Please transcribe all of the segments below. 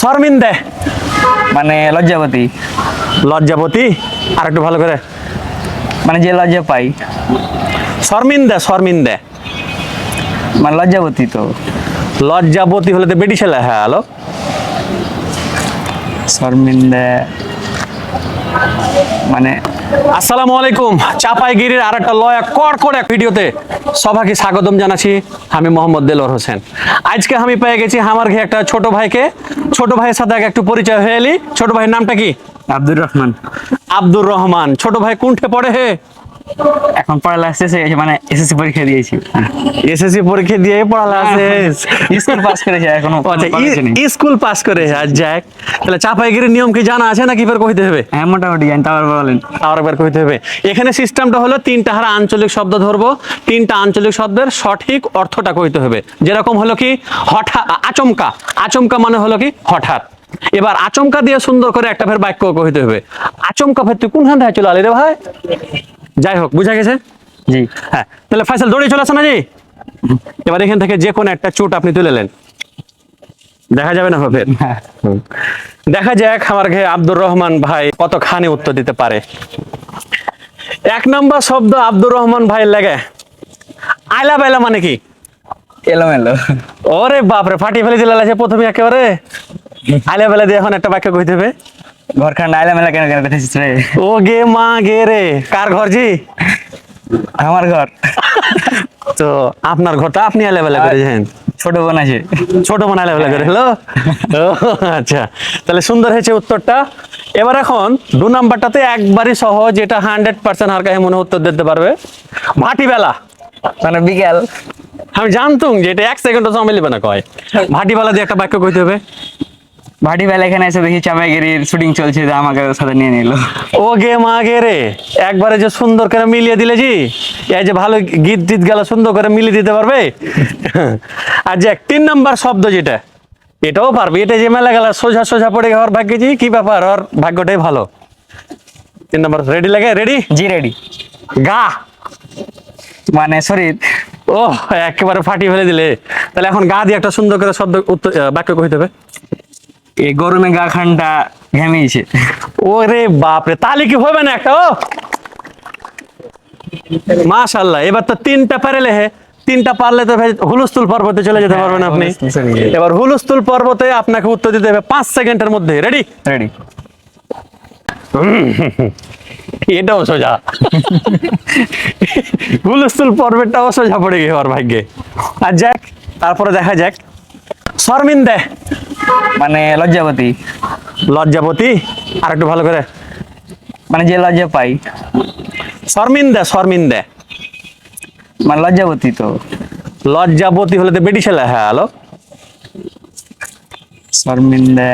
শর্মিন্দে। মানে লজ্জাবতী লজ্জাবতী আর একটু ভালো করে। মানে যে লজ্জা পাই। শর্মিন্দে শর্মিন্দে। মানে লজ্জাবতী তো। লজ্জাবতী হলে তো বেটি ছেলে হ্যাঁ হ্যালো। শর্মিন্দা মানে আসসালামু আলাইকুম। চাপাইগিরির আর একটা লয়া কর করে এক ভিডিওতে সবাইকে স্বাগতম জানাচ্ছি আমি মোহাম্মদ দেলোর হোসেন। আজকে আমি পেয়ে গেছি আমার ঘে একটা ছোট ভাইকে। ছোট ভাইয়ের সাথে আগে একটু পরিচয় হয়ে এলি। ছোট ভাইয়ের নামটা কি? আব্দুর রহমান। আব্দুর রহমান। ছোট ভাই কোনঠে পড়ে হে? এখন পড়ালেখা শেষ হয়ে গেছে মানে এসএসসি পরীক্ষা দিয়েছি। এসএসসি পরীক্ষা দিয়ে পড়ালা আছে স্কুল পাস করেছে এখনও স্কুল পাস করে আর যাক। তাহলে চাপাইগিরির নিয়ম কি জানা আছে নাকি ফের কইতে হবে? হ্যাঁ মোটামুটি জানি তারপর বলেন। একবার কইতে হবে। এখানে সিস্টেমটা হলো তিনটা হারা আঞ্চলিক শব্দ ধরবো। তিনটা আঞ্চলিক শব্দের সঠিক অর্থটা কইতে হবে। যেরকম হলো কি হঠাৎ আচমকা। আচমকা মানে হলো কি হঠাৎ। এবার আচমকা দিয়ে সুন্দর করে একটা ফের বাক্য কইতে হবে। আচমকা ফের তুই কোনখান থেকে চলে আলি রে ভাই? যাই হোক বুঝা গেছে? জি। হ্যাঁ তাহলে ফাইসাল দৌড়ে চলে আসো না জি এবার এখান থেকে যে কোনো একটা চোট আপনি তুলে নেন। দেখা যাবে না ফের হ্যাঁ। দেখা যাক আমার ঘে আব্দুর রহমান ভাই কতখানি উত্তর দিতে পারে। এক নম্বর শব্দ আব্দুর রহমান ভাই লাগে। আইলা বাইলা মানে কি? এলোমেলো। ওরে বাপরে ফাটি ফেলে দিলে প্রথমে একেবারে। আইলা বেলা দিয়ে এখন একটা বাক্য কইতে হবে। ঘরখান নাইলা মেলা কেন কেন দেখেছিস রে। ও গে মা গে রে। কার ঘর জি? আমার ঘর। তো আপনার ঘরটা আপনি বেলা করেছেন ছোট বোন আছে। ছোট আইলা বেলা করে হলো আচ্ছা। তাহলে সুন্দর হয়েছে উত্তরটা। এবার এখন দু নাম্বারটাতে একবারই সহজ এটা হান্ড্রেড পার্সেন্ট হার কাছে মনে উত্তর দিতে পারবে। ভাটি বেলা মানে বিকেল। আমি জানতুম যে এটা এক সেকেন্ডও সময় লিবে না কয়। ভাটি বেলা দিয়ে একটা বাক্য কইতে হবে। ভাটি বেলা এখানে এসে দেখি চাপাইগিরির শুটিং চলছে তো আমাকে সাথে নিয়ে নিল। ও গে মা গে রে একবারে যে সুন্দর করে মিলিয়ে দিলে জি এই যে ভালো গীত টিত গেল সুন্দর করে মিলিয়ে দিতে পারবে? আর যে তিন নাম্বার শব্দ যেটা এটাও পারবে এটা যে মেলা গেল সোজা সোজা পড়ে হওয়ার ভাগ্য জি কি ব্যাপার ওর ভাগ্যটাই ভালো। তিন নাম্বার রেডি লাগে রেডি জি রেডি গা! মানে শরীর ও একেবারে ফাটি ফেলে দিলে। তাহলে এখন গা দিয়ে একটা সুন্দর করে শব্দ উত্তর বাক্য কইতে হবে। এই গরমে গা খানটা ঘেমেছে ওরে বাপরে তাহলে কি হবে না একটা ও? মাশাল্লাহ এবার তো তিনটা পারেলে হে তিনটা পারলে তো ভাই হুলুস্তুল পর্বতে চলে যেতে পারবেন আপনি। এবার হুলুস্তুল পর্বতে আপনাকে উত্তর দিতে হবে পাঁচ সেকেন্ডের মধ্যে রেডি? রেডি। এটাও সোজা। হুলুস্তুল পর্বতটাও সোজা পড়ে গিয়ে ওর ভাগ্যে। আর যাক তারপরে দেখা যাক। শর্মিন্দে মানে লজ্জাবতী লজ্জাবতী আর একটু ভালো করে। মানে যে লজ্জা পাই। শর্মিন্দা শর্মিন্দা মানে লজ্জাবতী তো। লজ্জাবতী হলে তো বেটি ছেলে হ্যাঁ হ্যালো। শর্মিন্দা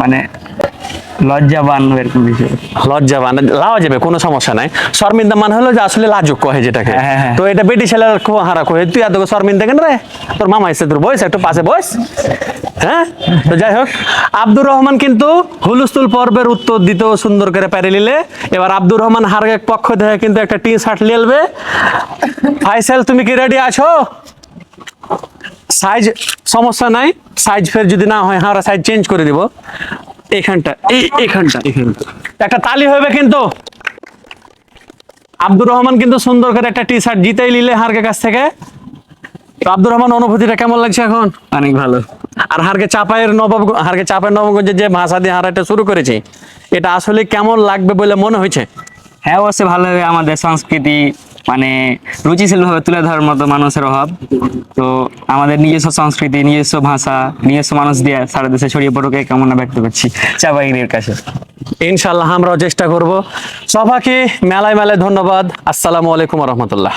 মানে লজ্জাবান এরকম কিছু লজ্জাবান লাওয়া যাবে কোনো সমস্যা নাই। শর্মিন্দা মানে হলো যে আসলে লাজুক কহে যেটাকে। হ্যাঁ, হ্যাঁ। তো এটা বেটি ছেলের হারা কহে তুই এত শর্মিন্দা কেন রে তোর মামা এসে তোর বয়স একটু পাশে বয়স। হ্যাঁ? তো যাই হোক আব্দুর রহমান কিন্তু হুলুস্তুল পর্বের উত্তর দিতেও সুন্দর করে পেরে নিলে। এবার আব্দুর রহমান হার এক পক্ষ থেকে কিন্তু একটা টি শার্ট লিলবে ফাইসাল তুমি কি রেডি আছো? সাইজ সমস্যা নাই। সাইজ ফের যদি না হয় আমরা সাইজ চেঞ্জ করে দিব। এখানটা এই এখানটা একটা তালি হবে কিন্তু। আব্দুর রহমান কিন্তু সুন্দর করে একটা টি শার্ট জিতেই নিলে হারকে কাছ থেকে। তো আব্দুর রহমান অনুভূতিটা কেমন লাগছে এখন? অনেক ভালো। আর হারকে চাপায়ের নবাব হারকে চাপায়ের নবগঞ্জে যে ভাষা দিয়ে হারাটা শুরু করেছি এটা আসলে কেমন লাগবে বলে মনে হয়েছে? হ্যাঁ অবশ্যই ভালো হবে আমাদের সংস্কৃতি। মানে রুচিশীলভাবে তুলে ধরার মতো মানুষের অভাব। তো আমাদের নিজস্ব সংস্কৃতি, নিজস্ব ভাষা, নিজস্ব মানুষ দিয়ে সারা দেশে ছড়িয়ে পড়ুক এই কামনা ব্যক্ত করছি চা বাহিনীর কাছে। ইনশাল্লাহ আমরাও চেষ্টা করব। সবাইকে মেলায় মেলায় ধন্যবাদ। আসসালামু আলাইকুম রহমতুল্লাহ।